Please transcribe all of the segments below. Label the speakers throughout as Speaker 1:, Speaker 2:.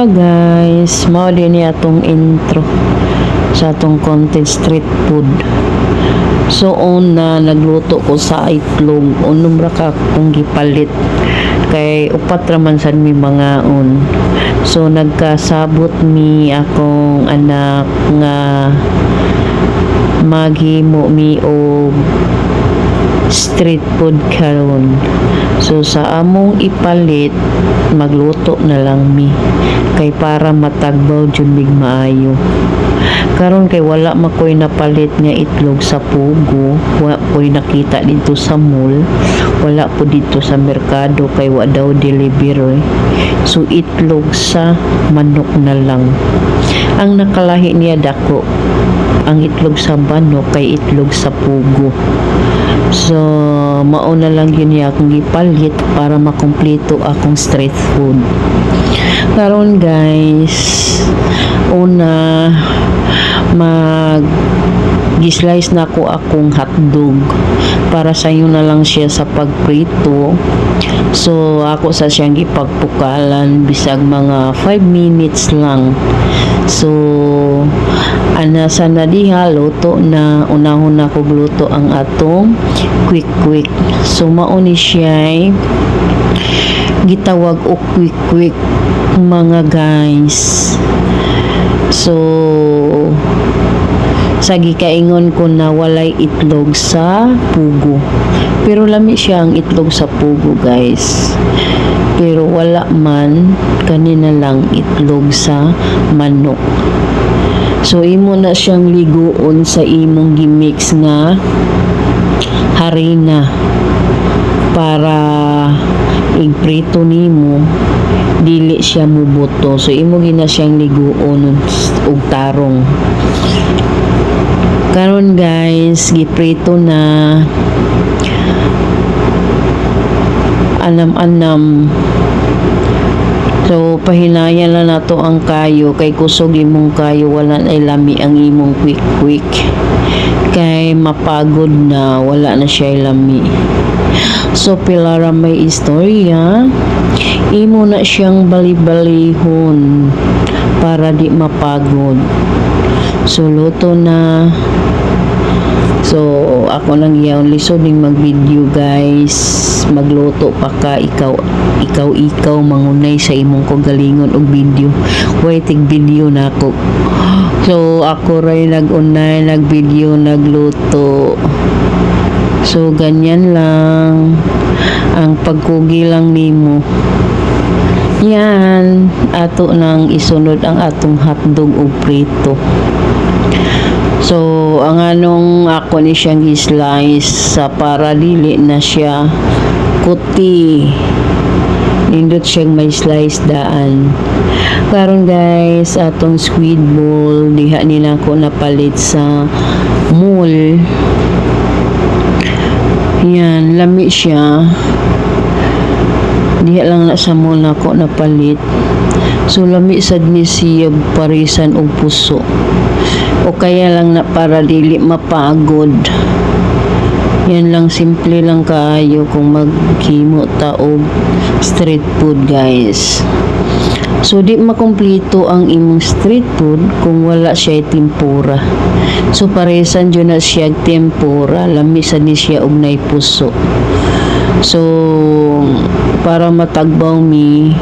Speaker 1: Guys, mao din ni atong intro sa atong content street food. So una nagluto ko sa itlog, unom ra ka kung gipalit kay upat ra man sad mi mga on. So nagkasabot mi akong anak nga maghimo mi og street food karon. So sa among ipalit magluto na lang mi kay para matagbaw jud mig maayo. Karon kay wala makoy napalit nga itlog sa pugo, wa koy nakita dito sa mall, wala po dito sa merkado kay wa daw delivery. So itlog sa manok na lang. Ang nakalahi niya dako ang itlog sa manok kay itlog sa pugo. So, mauna lang yun niya akong gipalit para makumpleto akong street food. Karon guys, una mag gislice na ko akong hotdog para sa inyo na lang siya sa pagprito. So, ako sa siyang gipagpukalan bisag mga 5 minutes lang. So, ana sa na diha luto na unahon na ko luto ang atong quick quick. So, ni siya gitawag og quick quick mga guys. So, sa gikaingon ko na walay itlog sa pugo. Pero lami siya ang itlog sa pugo, guys. Pero wala man kanina lang itlog sa manok. So imo na siyang liguon sa imong gimix nga harina para igprito nimo. Dili siya mubuto so imo gina siyang liguon og tarong. Karon guys giprito na anam-anam So, pahinayan lang nato ang kayo. Kay kusog imong kayo, wala na lami ang imong quick-quick. Kay mapagod na, wala na siya lami. So, pilara may istorya. Imo na siyang bali-balihon para di mapagod. So, luto na. So, ako lang yaon lisod ning mag-video guys. Magluto pa ka ikaw ikaw ikaw mangunay sa imong kagalingon og video. Waiting video na ako. So, ako ray nag-unay, nag-video, nagluto. So, ganyan lang. Ang pagkugi lang nimo. Yan, ato nang isunod ang atong hotdog og prito. So, ang anong ako ni siyang slice sa para dili na siya kuti. Nindot siyang may slice daan. Karon guys, atong squid ball diha nila ko napalit sa mall. Yan, lami siya. Diha lang na sa mall na ko napalit. So, lami sad ni siya parisan og puso. O kaya lang na para dili mapagod. Yan lang simple lang kaayo kung maghimo ta og street food guys. So di makumpleto ang imong street food kung wala siya tempura. So paresan dyan na siya tempura. Lami sa ni siya og nay puso. So para matagbaw mi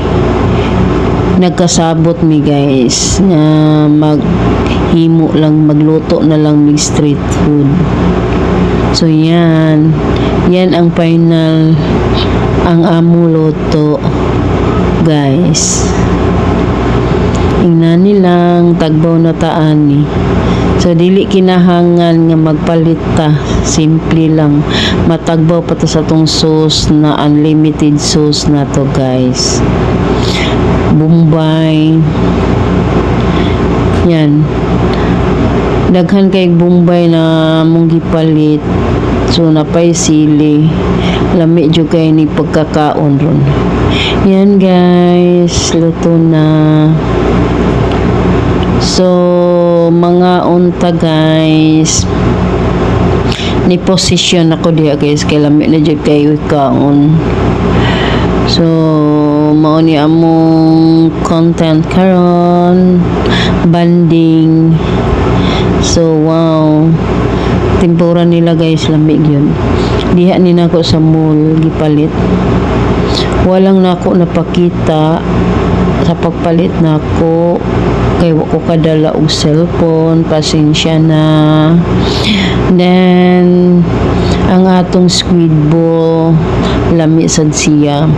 Speaker 1: nagkasabot mi guys na maghimo lang magluto na lang mig street food. So yan. Yan ang final ang amo luto guys. Ingnan nilang tagbaw na taani so dili kinahangan nga magpalit ta simple lang matagbaw pa to sa tong sauce na unlimited sauce na to guys Bombay. Yan. Daghan kay Bombay na mong gipalit. So napay sili. Lami jud kay ni pagkakaon ron. Yan guys, luto na. So mga unta guys. Ni position ako diha guys kay lami na jud kay kaon. So mao ni among content karon banding. So, wow. Tempura nila guys, lamig yun. Diha ni nako sa mall, gipalit. Walang nako napakita sa pagpalit nako kay ko kadala og cellphone, pasensya na. Then, ang atong squid ball, lami sad siya.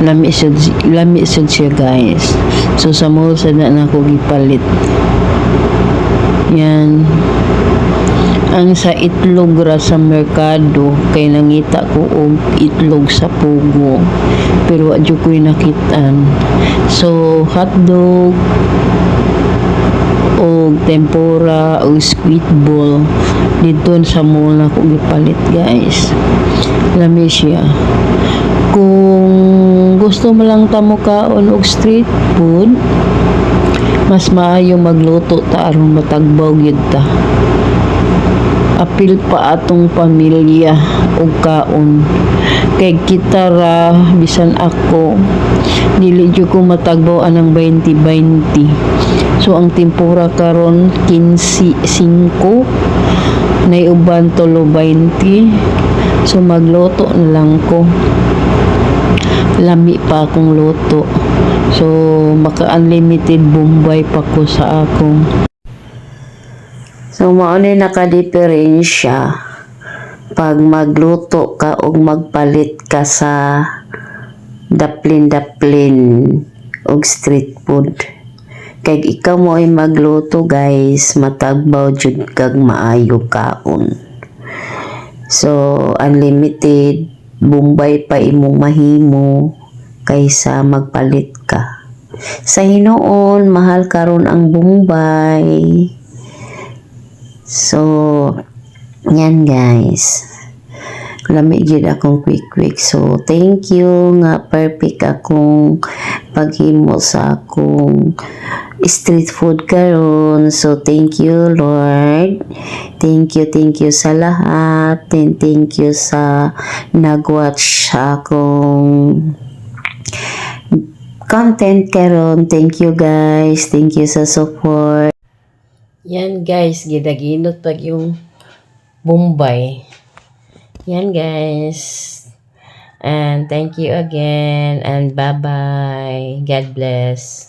Speaker 1: Lami sad, lami sad siya guys. So, sa mall sad na nako gipalit. Yan. Ang sa itlog ra sa merkado kay nangita ko og itlog sa pugo pero adyo ko'y nakitaan. So hotdog o tempura o squid ball dito sa mall na ko gipalit guys. Lami siya. Kung gusto mo lang tamo kaon og street food, mas maayo magluto ta aron matagbaw gyud ta apil pa atong pamilya ug kaon. Kay kita ra bisan ako dili jud ko matagbaw anang 20-20 so ang tempura karon 15 5 nay uban tulo 20 so magluto na lang ko. Lami pa akong luto so maka unlimited bombay pa ko sa akong So, mao ni nakadiferensya pag magluto ka o magpalit ka sa daplin-daplin og street food. Kay ikaw mo ay magluto guys, matagbaw jud kag maayo kaon. So, unlimited, bumbay pa imong mahimo kaysa magpalit ka. Sa hinoon, mahal karon ang bumbay. So, yan guys. Lami gid akong quick quick. So, thank you nga perfect akong paghimo sa akong street food karon. So, thank you Lord. Thank you, thank you sa lahat. And thank you sa nagwatch akong content karon. Thank you guys. Thank you sa support. Yan guys, gidaginot pag yung Bombay. Yan guys. And thank you again and bye-bye. God bless.